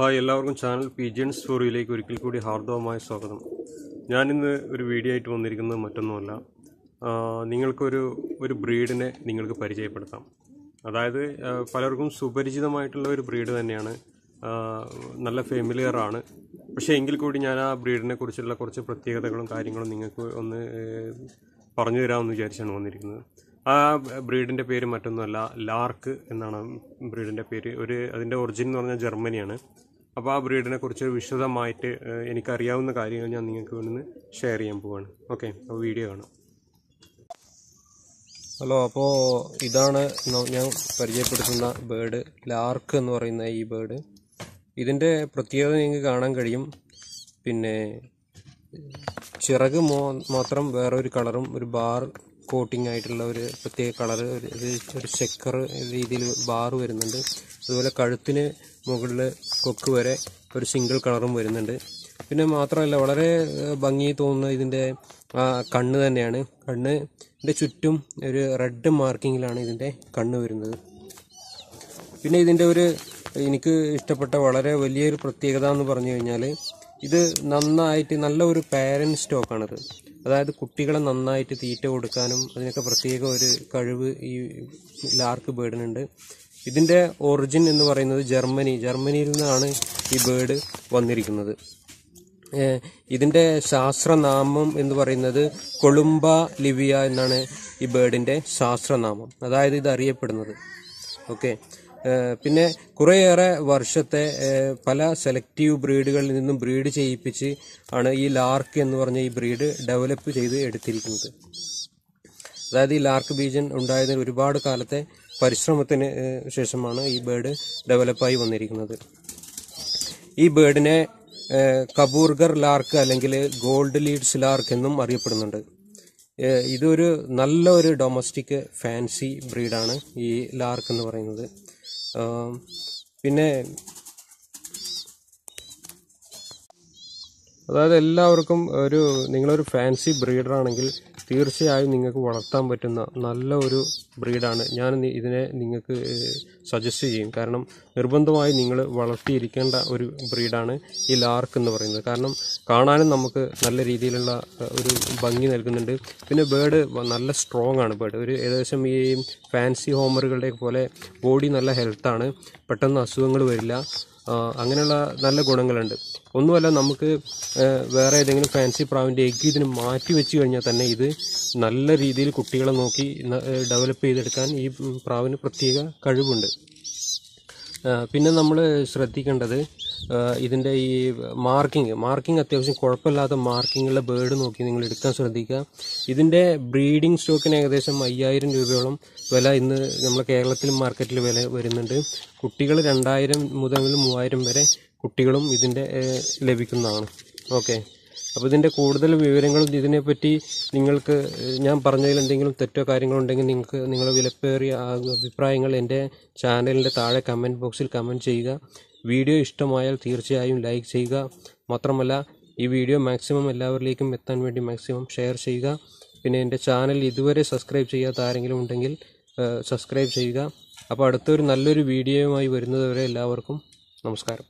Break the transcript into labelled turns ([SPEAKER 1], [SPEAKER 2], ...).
[SPEAKER 1] Hi എല്ലാവർക്കും channel pigeon സ്റ്റോറിയിലേക്ക് ഒരിക്കൽ കൂടി ഹാർദവമായ സ്വാഗതം. ഞാനിന്ന് ഒരു വീഡിയോ ആയിട്ട് വന്നിരിക്കുന്നത് മറ്റൊന്നുമല്ല. നിങ്ങൾക്കൊരു ഒരു ബ്രീഡിനെ നിങ്ങൾക്ക് പരിചയപ്പെടുത്താം. അതായത് പലർക്കും സുപരിചിതമായിട്ടുള്ള ഒരു ബ്രീഡ് തന്നെയാണ്. നല്ല ഫെമിലിയറാണ് പക്ഷേ എങ്കിൽ കൂടി ഞാൻ ആ ബ്രീഡിനെ കുറിച്ചുള്ള കുറച്ച് പ്രത്യേകതകളും കാര്യങ്ങളും നിങ്ങൾക്ക് ഒന്ന് പറഞ്ഞു തരാമെന്ന് വിചാരിച്ചാണ് വന്നിരിക്കുന്നത്. ആ ബ്രീഡിന്റെ പേര് മറ്റൊന്നുമല്ല ലാർക്ക് എന്നാണ് ബ്രീഡിന്റെ പേര്. ഒരു അതിന്റെ ഒറിജിൻ എന്ന് പറഞ്ഞാൽ ജർമ്മനിയാണ്. അപ്പോൾ ആ ബ്രീഡിനെ കുറിച്ച് വിശദമായിട്ട് എനിക്കറിയാവുന്ന കാര്യങ്ങൾ ഞാൻ നിങ്ങൾക്ക് വേണ്ടി ഷെയർ ചെയ്യാൻ പോവാണ്. ഓക്കെ അപ്പോൾ വീഡിയോ കാണാം. ഹലോ അപ്പോൾ ഇതാണ് ഞാൻ പരിചയപ്പെടുത്തുന്ന ബേർഡ് ലാർക്ക് എന്ന് പറയുന്ന ഈ ബേർഡ് ഇതിന്റെ പ്രത്യേകത നിങ്ങൾക്ക് കാണാൻ കഴിയും. പിന്നെ ചിറക് മാത്രം വേറൊരു കളറും ഒരു ബാർ കോട്ടിംഗ് ആയിട്ടുള്ള ഒരു പ്രത്യേക കളർ ഒരു ചെക്കർ രീതിയിൽ ബാർ വരുന്നുണ്ട്. അതുപോലെ കഴുത്തിന് മുകളിൽ കൊക്ക് വരെ ഒരു സിംഗിൾ കളറും വരുന്നുണ്ട്. പിന്നെ മാത്രമല്ല വളരെ ഭംഗി തോന്നുന്ന ഇതിന്റെ കണ്ണ് തന്നെയാണ്. കണ്ണിന്റെ ചുറ്റും ഒരു റെഡ് മാർക്കിങ്ങിലാണ് ഇതിന്റെ കണ്ണ് വരുന്നത്. പിന്നെ ഇതിന്റെ ഒരു എനിക്ക് ഇഷ്ടപ്പെട്ട വളരെ വലിയൊരു പ്രത്യേകത എന്ന് പറഞ്ഞു കഴിഞ്ഞാൽ ഇത് നന്നായിട്ട് നല്ല ഒരു പാരന്റ് സ്റ്റോക്കാണിത് അതായത് കുട്ടികളെ നന്നായിട്ട് തീറ്റ കൊടുക്കാനും അതിനൊക്കെ പ്രത്യേക ഒരു കഴിവ് ഈ ലാർക്ക് ബേർഡിനുണ്ട് ഇതിന്റെ ഒറിജിൻ എന്ന് പറയുന്നത് ജർമ്മനി. ജർമ്മനിയിൽ നിന്നാണ് ഈ ബേർഡ് വന്നിരിക്കുന്നത്. ഇതിന്റെ ശാസ്ത്രനാമം എന്ന് പറയുന്നത് കൊളുംബ ലിവിയ എന്നാണ് ഈ ബേർഡിന്റെ ശാസ്ത്രനാമം. അതായത് ഇത് അറിയപ്പെടുന്നത്. ഓക്കെ. പിന്നെ കുറേയേറെ വർഷത്തെ പല സെലക്റ്റീവ് ബ്രീഡുകളിൽ നിന്നും ബ്രീഡ് ചെയ്യിപ്പിച്ച് ആണ് ഈ ലാർക്ക് എന്ന് പറഞ്ഞ ഈ ബ്രീഡ് ഡെവലപ്പ് ചെയ്ത് എടുത്തിരിക്കുന്നത്. അതായത് ഈ ലാർക്ക് ബീജൻ ഉണ്ടായതിന് ഒരുപാട് കാലത്തെ പരിശ്രമത്തിന് ശേഷമാണ് ഈ ബേർഡ് ഡെവലപ്പായി വന്നിരിക്കുന്നത്. ഈ ബേർഡിനെ കബൂർഗർ ലാർക്ക് അല്ലെങ്കിൽ ഗോൾഡ് ലീഡ്സ് ലാർക്ക് എന്നും അറിയപ്പെടുന്നുണ്ട്. ഇതൊരു നല്ല ഒരു ഡൊമസ്റ്റിക് ഫാൻസി ബ്രീഡാണ് ഈ ലാർക്ക് എന്ന് പറയുന്നത്. പിന്നെ അതായത് എല്ലാവർക്കും ഒരു നിങ്ങളൊരു ഫാൻസി ബ്രീഡറാണെങ്കിൽ തീർച്ചയായും നിങ്ങൾക്ക് വളർത്താൻ പറ്റുന്ന നല്ല ഒരു ബ്രീഡാണ് ഞാൻ ഇതിനെ നിങ്ങൾക്ക് സജസ്റ്റ് ചെയ്യും. കാരണം നിർബന്ധമായി നിങ്ങൾ വളർത്തിയിരിക്കേണ്ട ഒരു ബ്രീഡാണ് ഈ ലാർക്ക് എന്ന് പറയുന്നത്. കാരണം കാണാനും നമുക്ക് നല്ല രീതിയിലുള്ള ഒരു ഭംഗി നൽകുന്നുണ്ട്. പിന്നെ ബേഡ് നല്ല സ്ട്രോങ് ആണ് ബേഡ് ഒരു ഏകദേശം ഈ ഫാൻസി ഹോമറുകളുടെ പോലെ ബോഡി നല്ല ഹെൽത്താണ് പെട്ടെന്ന് അസുഖങ്ങൾ വരില്ല. അങ്ങനെയുള്ള നല്ല ഗുണങ്ങളുണ്ട്. ഒന്നുമല്ല നമുക്ക് വേറെ ഏതെങ്കിലും ഫാൻസി പ്രാവിന്റെ എഗ് ഇതിന് മാറ്റി വെച്ച് കഴിഞ്ഞാൽ തന്നെ ഇത് നല്ല രീതിയിൽ കുട്ടികളെ നോക്കി ഡെവലപ്പ് ചെയ്തെടുക്കാൻ ഈ പ്രാവിന് പ്രത്യേക കഴിവുണ്ട്. പിന്നെ നമ്മൾ ശ്രദ്ധിക്കേണ്ടത് ഇതിന്റെ ഈ മാർക്കിംഗ്. മാർക്കിംഗ് അത്യാവശ്യം കുഴപ്പമില്ലാത്ത മാർക്കിങ്ങുള്ള ബേർഡ് നോക്കി നിങ്ങൾ എടുക്കാൻ ശ്രദ്ധിക്കുക. ഇതിന്റെ ബ്രീഡിംഗ് സ്റ്റോക്കിന് ഏകദേശം അയ്യായിരം രൂപയോളം വില ഇന്ന് നമ്മുടെ കേരളത്തിൽ മാർക്കറ്റിൽ വില വരുന്നുണ്ട്. കുട്ടികൾ രണ്ടായിരം മുതൽ മൂവായിരം വരെ കുട്ടികളും ഇതിന്റെ ലഭിക്കുന്നതാണ്. ഓക്കെ. അപ്പോൾ ഇതിന്റെ കൂടുതൽ വിവരങ്ങളും ഇതിനെപ്പറ്റി നിങ്ങൾക്ക് ഞാൻ പറഞ്ഞതിൽ എന്തെങ്കിലും തെറ്റോ കാര്യങ്ങളോ ഉണ്ടെങ്കിൽ നിങ്ങൾക്ക് നിങ്ങളുടെ വിലപ്പേറിയ അഭിപ്രായങ്ങൾ എന്റെ ചാനലിന്റെ താഴെ കമന്റ് ബോക്സിൽ കമന്റ് ചെയ്യുക. വീഡിയോ ഇഷ്ടമായാൽ തീർച്ചയായും ലൈക്ക് ചെയ്യുക. മാത്രമല്ല ഈ വീഡിയോ മാക്സിമം എല്ലാവരിലേക്കും എത്താൻ വേണ്ടി മാക്സിമം ഷെയർ ചെയ്യുക. പിന്നെ എന്റെ ചാനൽ ഇതുവരെ സബ്സ്ക്രൈബ് ചെയ്യാത്ത ആരെങ്കിലും ഉണ്ടെങ്കിൽ സബ്സ്ക്രൈബ് ചെയ്യുക. അപ്പോൾ അടുത്തൊരു നല്ലൊരു വീഡിയോയുമായി വരുന്നതുവരെ എല്ലാവർക്കും നമസ്കാരം.